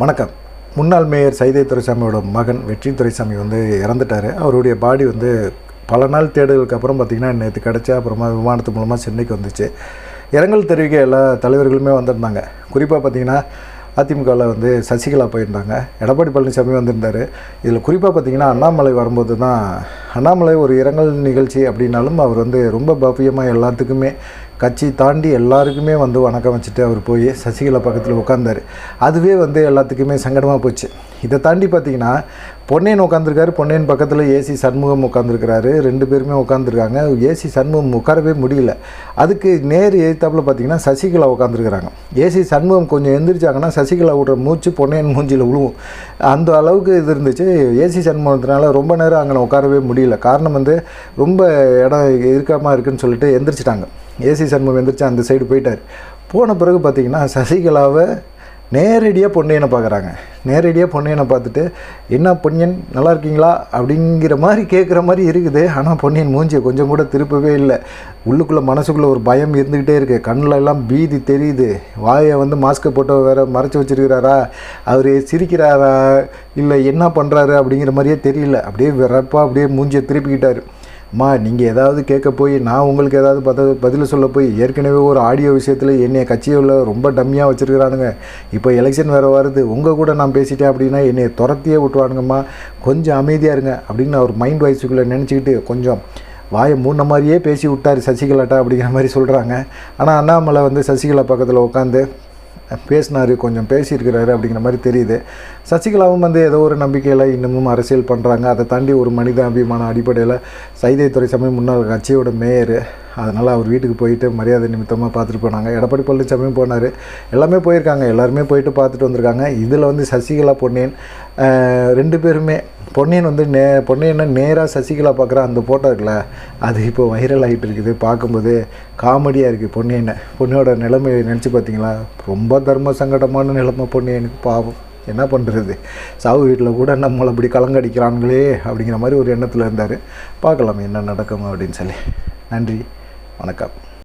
வணக்கம். முன்னாள் மேயர் சைதை துரைசாமியோட மகன் வெற்றி துரைசாமி வந்து இறந்துட்டார். அவருடைய பாடி வந்து பல நாள் தேடுகளுக்கு அப்புறம் பார்த்திங்கன்னா நேற்று கிடச்சா அப்புறமா விமானத்து மூலமாக சென்னைக்கு வந்துச்சு. இரங்கல் தெரிவிக்க எல்லா தலைவர்களுமே வந்திருந்தாங்க. குறிப்பாக பார்த்திங்கன்னா அதிமுகவில் வந்து சசிகலா போயிருந்தாங்க. எடப்பாடி பழனிசாமி வந்திருந்தார். இதில் குறிப்பாக பார்த்தீங்கன்னா அண்ணாமலை வரும்போது தான் அண்ணாமலை ஒரு இரங்கல் நிகழ்ச்சி அப்படின்னாலும் அவர் வந்து ரொம்ப பவ்யமாக எல்லாத்துக்குமே கட்சி தாண்டி எல்லாருக்குமே வந்து வணக்கம் வச்சுட்டு அவர் போய் சசிகலா பக்கத்தில் உட்காந்தார் அதுவே வந்து எல்லாத்துக்குமே சங்கடமாக போச்சு. இதை தாண்டி பார்த்தீங்கன்னா பொன்னையன் உட்காந்துருக்காரு பொன்னேன் பக்கத்தில் ஏசி சண்முகம் உட்காந்துருக்கிறாரு ரெண்டு பேருமே உட்காந்துருக்காங்க ஏசி சண்முகம் உட்காரவே முடியல. அதுக்கு நேர் எதிர்த்தாப்பில் பார்த்தீங்கன்னா சசிகலா உட்காந்துருக்குறாங்க ஏசி சண்முகம் கொஞ்சம் எந்திரிச்சாங்கன்னா சசிகலா விட்ற மூச்சு பொன்னையன் மூஞ்சியில் விழுவும் அந்த அளவுக்கு இது இருந்துச்சு. ஏசி சண்முகத்தினால ரொம்ப நேரம் அங்கே உட்காரவே முடியல. காரணம் வந்து ரொம்ப இடம் இருக்காமல் இருக்குன்னு சொல்லிட்டு எந்திரிச்சிட்டாங்க. ஏசி சண்முகம் எந்திரிச்சு அந்த சைடு போயிட்டார். போன பிறகு பார்த்தீங்கன்னா சசிகலாவை நேரடியாக பொன்னையனை பார்க்குறாங்க நேரடியாக பொன்னையனை பார்த்துட்டு என்ன பொன்னியன் நல்லா இருக்கீங்களா? அப்படிங்கிற மாதிரி கேட்குற மாதிரி இருக்குது. ஆனால் பொன்னியன் மூஞ்சியை கொஞ்சம் கூட திருப்பவே இல்லை. உள்ளுக்குள்ளே மனசுக்குள்ளே ஒரு பயம் இருந்துக்கிட்டே இருக்குது கண்ணில் எல்லாம் பீதி தெரியுது. வாயை வந்து மாஸ்க்கை போட்டு வேற மறைச்சி வச்சிருக்கிறாரா? அவர் சிரிக்கிறாரா? இல்லை என்ன பண்ணுறாரு அப்படிங்கிற மாதிரியே தெரியல. அப்படியே விறப்பாக அப்படியே மூஞ்சியை திருப்பிக்கிட்டார். அம்மா நீங்கள் ஏதாவது கேட்க போய் நான் உங்களுக்கு ஏதாவது பத பதில் சொல்ல போய் ஏற்கனவே ஒரு ஆடியோ விஷயத்தில் என்னைய கட்சியில் ரொம்ப டம்மியாக வச்சுருக்கிறானுங்க. இப்போ எலெக்ஷன் வேறு வருது. உங்கள் கூட நான் பேசிட்டேன் அப்படின்னா என்னை துரத்தியே விட்டுவானுங்கம்மா கொஞ்சம் அமைதியாக இருங்க அப்படின்னு அவர் மைண்ட் வாய்ஸுக்குள்ளே நினச்சிக்கிட்டு கொஞ்சம் வாயை மூண மாதிரியே பேசி விட்டார் சசிகலாட்டா அப்படிங்கிற மாதிரி சொல்கிறாங்க ஆனால் அண்ணாமலை வந்து சசிகலா பக்கத்தில் உட்காந்து பேசினார் கொஞ்சம் பேசியிருக்கிறாரு அப்படிங்கிற மாதிரி தெரியுது. சசிகலாவும் வந்து ஏதோ ஒரு நம்பிக்கையில் இன்னமும் அரசியல் பண்ணுறாங்க அதை தாண்டி ஒரு மனித அபிமான அடிப்படையில் சைதைத்துறை சமயம் முன்னாள் கட்சியோட மேயர் அதனால் அவர் வீட்டுக்கு போயிட்டு மரியாதை நிமித்தமாக பார்த்துட்டு போனாங்க. எடப்பாடி பழனிசாமியும் போனார். எல்லாமே போயிருக்காங்க. எல்லாருமே போயிட்டு பார்த்துட்டு வந்திருக்காங்க. இதில் வந்து சசிகலா பொன்னியன் ரெண்டு பேருமே பொன்னியன் வந்து நே பொன்னியனை நேராக சசிகலா பார்க்குற அந்த ஃபோட்டோ இருக்குல்ல அது இப்போ வைரல் ஆகிட்டு இருக்குது. பார்க்கும்போது காமெடியாக இருக்குது பொன்னியனை. பொண்ணியோட நிலைமை நினச்சி பார்த்தீங்களா ரொம்ப தர்ம சங்கடமான நிலைமை பொன்னியனுக்கு பாவம். என்ன பண்ணுறது சாவு வீட்டில் கூட நம்மளை இப்படி கலங்கடிக்கிறாங்களே அப்படிங்கிற மாதிரி ஒரு எண்ணத்தில் இருந்தார். பார்க்கலாம் என்ன நடக்கும் அப்படின்னு சொல்லி. நன்றி. வணக்கம்.